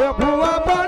Eu pro amor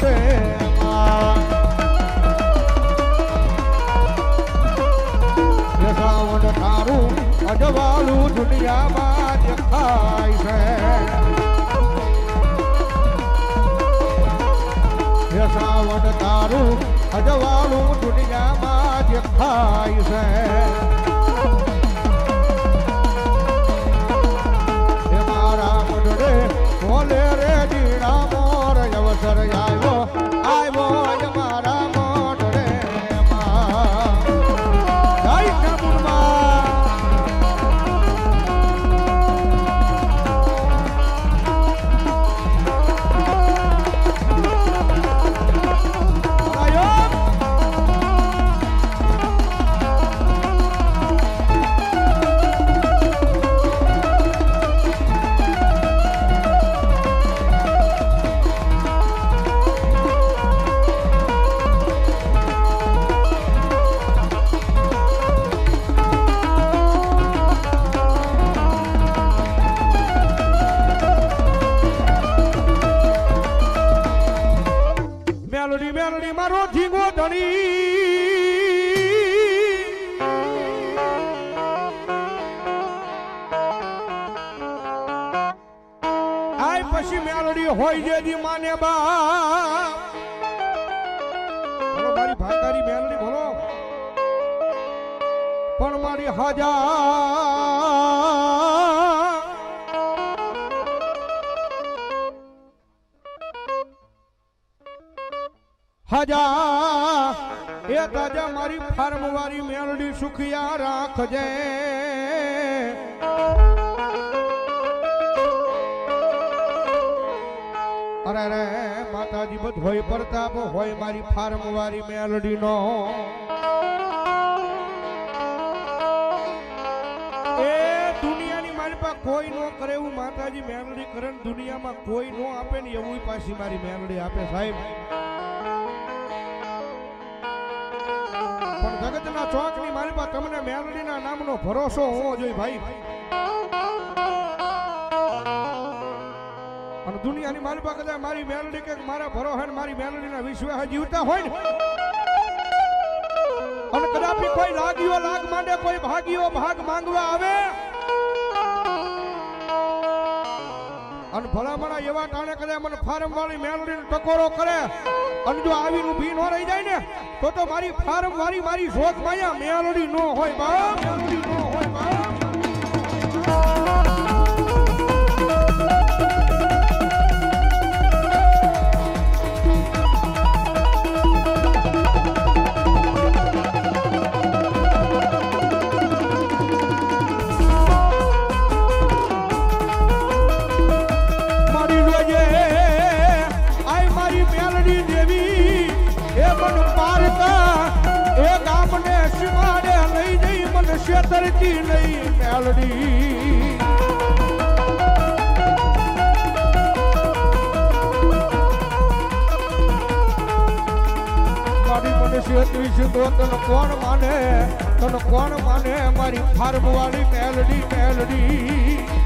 પાસે સાવન તારું અજવાળું દુનિયામાં દેખાય છે સાવન તારું અજવાળું દુનિયામાં દેખાય છે. પાછી મેલડી હોય જે દી માને બા બોલો મારી ભાઈકારી મેલડી, બોલો. પણ મારી હાજા. હજા, એ તાજા મારી ફાર્મ વાળી મેલડી સુખિયા રાખજે. રે, માતાજી બધ હોય પ્રતાપ હોય, મારી ફાર્મ વાળી મેલડી નો એ દુનિયાની મારી પાસે કોઈ નો કરે એવું માતાજી મેલડી કરે ને દુનિયામાં કોઈ નો આપે ને એવું પાછી મારી મેલડી આપે સાહેબ. પણ જગતના ચોકની મારી પાસે તમને મેલડીના નામનો ભરોસો હોવો જોઈએ ભાઈ. અને દુનિયાની મારી પાસે કદાચ મારી મેલડી કે મારા ભરો ને મારી મેલડીના વિશ્વાસ જીવતા હોય ને. અને કદાપી કોઈ લાગ્યો લાગ માંડે, કોઈ ભાગ્યો ભાગ માંગવા આવે. અને ભલામણા એવા ટાણે કદાચ મને ફાર્મ વાળી મેલડીને ટકોરો કરે, અને જો આવી ઊભી ન રહી જાય ને, તો તો મારી ફાર્મ વાળી મારી શોધ માયા મેલડી નો હોય બાપ. શેતરતી નહીં મેલડી. મારી મને શેતરી છે તો તને કોણ માને? તને કોણ માને? મારી ફાર્મ વાળી મેલડી મેલડી.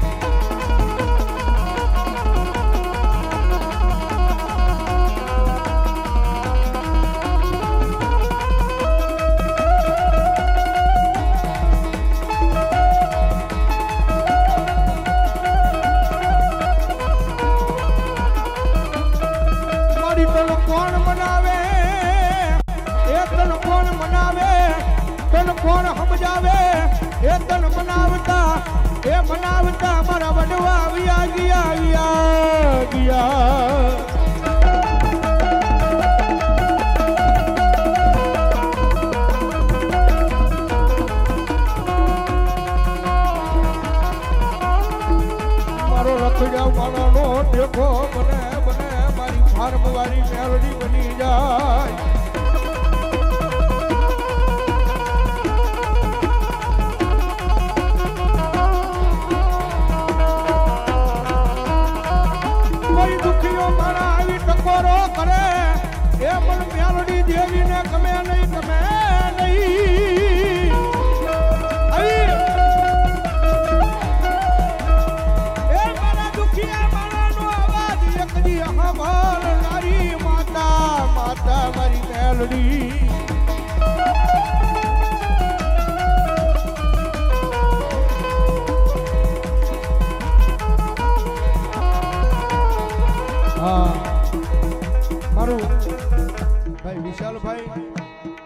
ભાઈ વિશાલભાઈ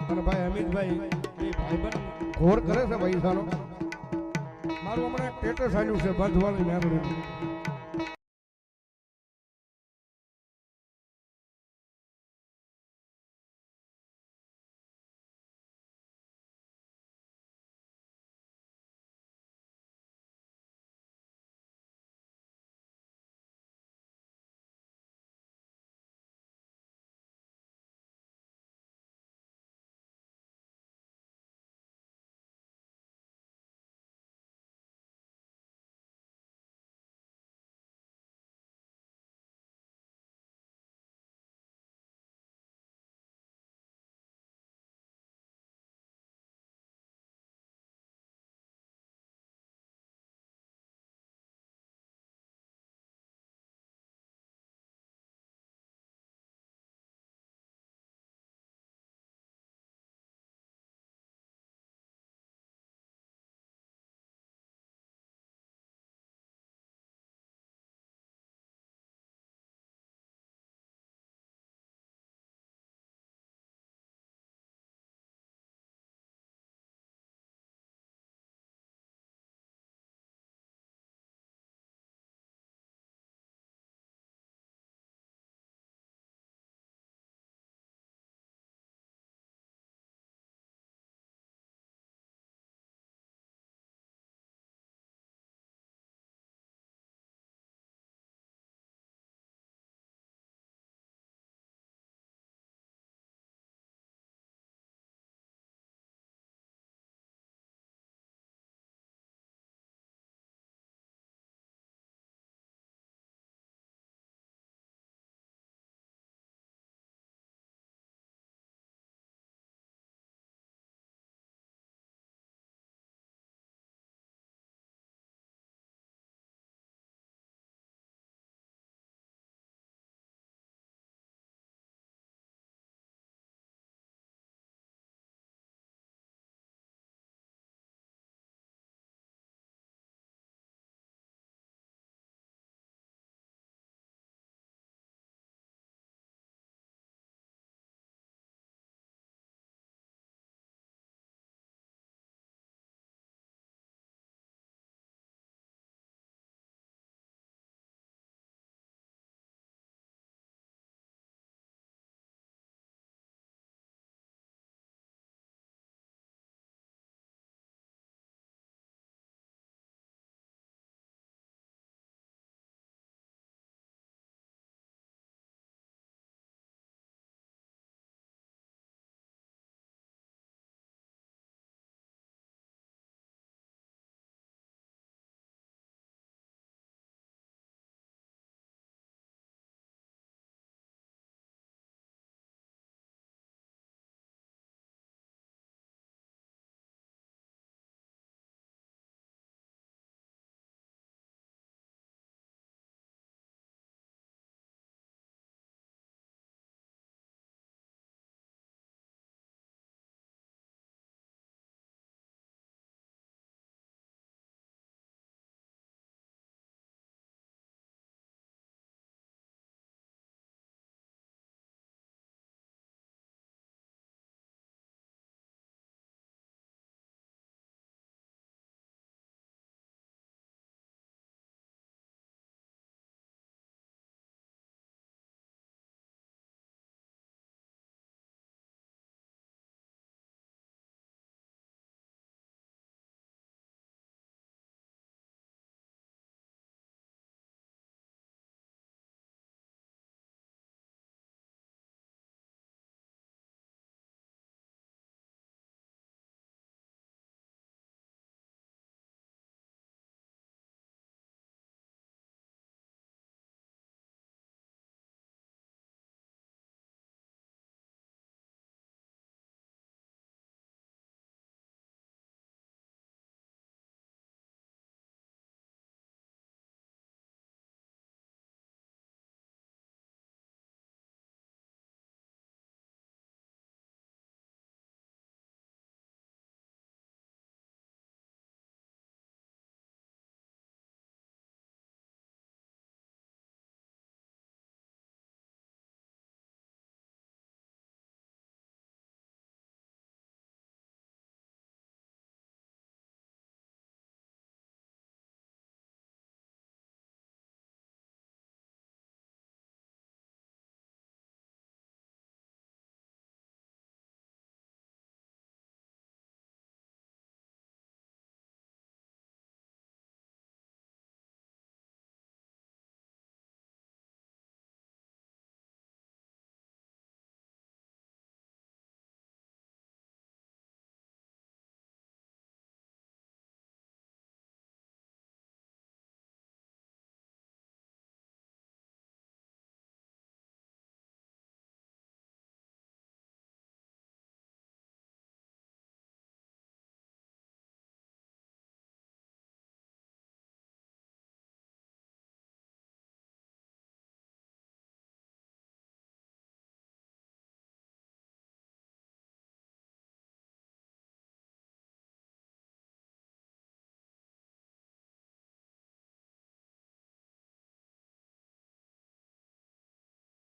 અને ભાઈ અમિતભાઈ, એ ભાઈબંધ ઘોર કરે છે પૈસાનો મારું હમણાં ટેટસ આવ્યું છે બંધવાની મેમરી